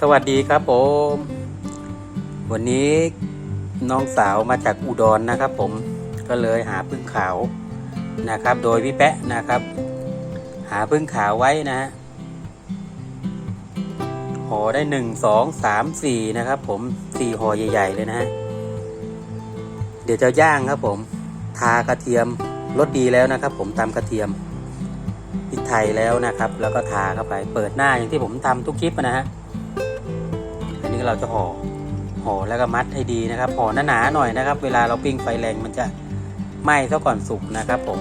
สวัสดีครับผม วันนี้น้องสาวมาจากอุดรนะครับ ผมก็เลยหาพึ่งขาวนะครับ โดยพี่แปะนะครับ หาพึ่งขาวไว้นะฮะห่อได้หนึ่งสองสามสี่นะครับ ผมสี่ห่อใหญ่ ๆ เลยนะฮะเดี๋ยวจะย่างครับ ผมทากระเทียมรสดีแล้วนะครับ ผมตำกระเทียมพริกไทยแล้วนะครับ แล้วก็ทาเข้าไปเปิดหน้าอย่างที่ผมทำทุกคลิปนะฮะ เราจะห่อห่อแล้วก็มัดให้ดีนะครับห่อหนาๆหน่อยนะครับ เวลาเราปิ้งไฟแรงมันจะไหม้ซะก่อนสุกนะครับผม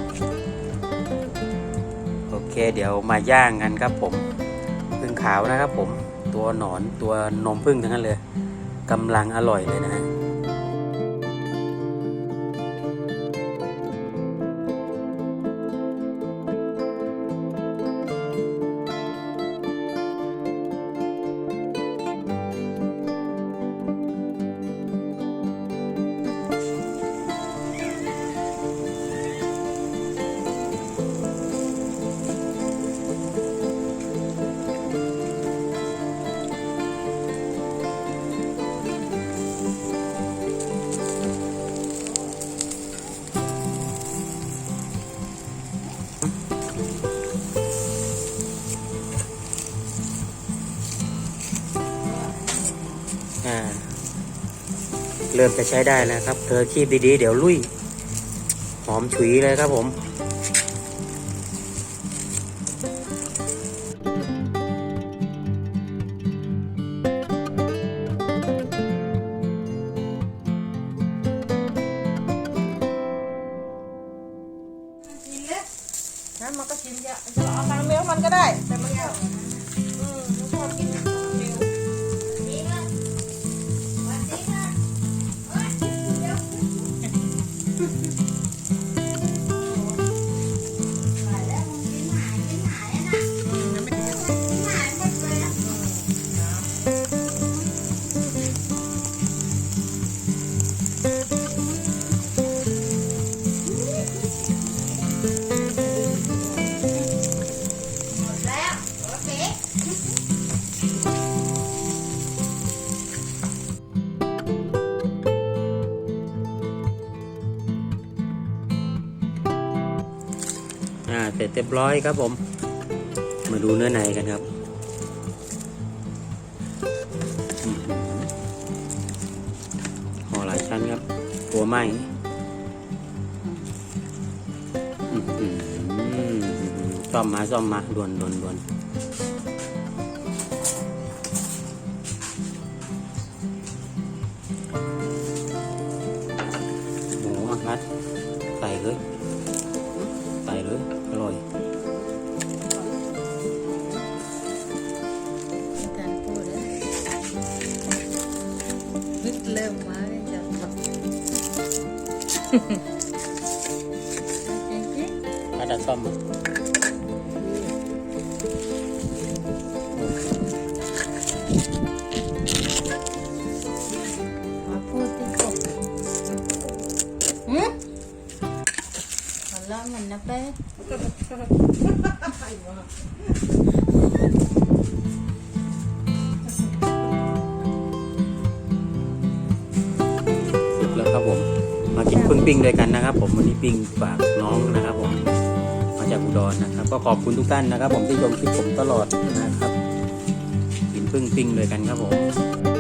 โอเคเดี๋ยวมาย่างกันครับผมพึ่งขาวนะครับผมตัวหนอนตัวนมพึ่งทั้งนั้นเลยกำลังอร่อยเลยนะฮะ อ่า เริ่มจะใช้ได้แล้วครับ เธอคีบดีๆ เดี๋ยวลุย หอมฉุยเลยครับผมกินะมันก็กินเยอะเราเอาคาราเมลมันก็ได้ แต่มันก็ อ่าเสร็จเรียบร้อยครับผม มาดูเนื้อในกันครับห่อหลายชั้นครับตัวไหมอื้อหือซ่อมมาซ่อมมาด่วนด่วนด่วน นึกเริ่มมาเลยจ ปิ้งด้วยกันนะครับ ผมวันนี้ปิ้งฝากน้องนะครับผมมาจากอุดรนะครับ ก็ขอบคุณทุกท่านนะครับ ผมที่ชมคลิปผมตลอดนะครับกินพึ่งปิ้งด้วยกันครับผม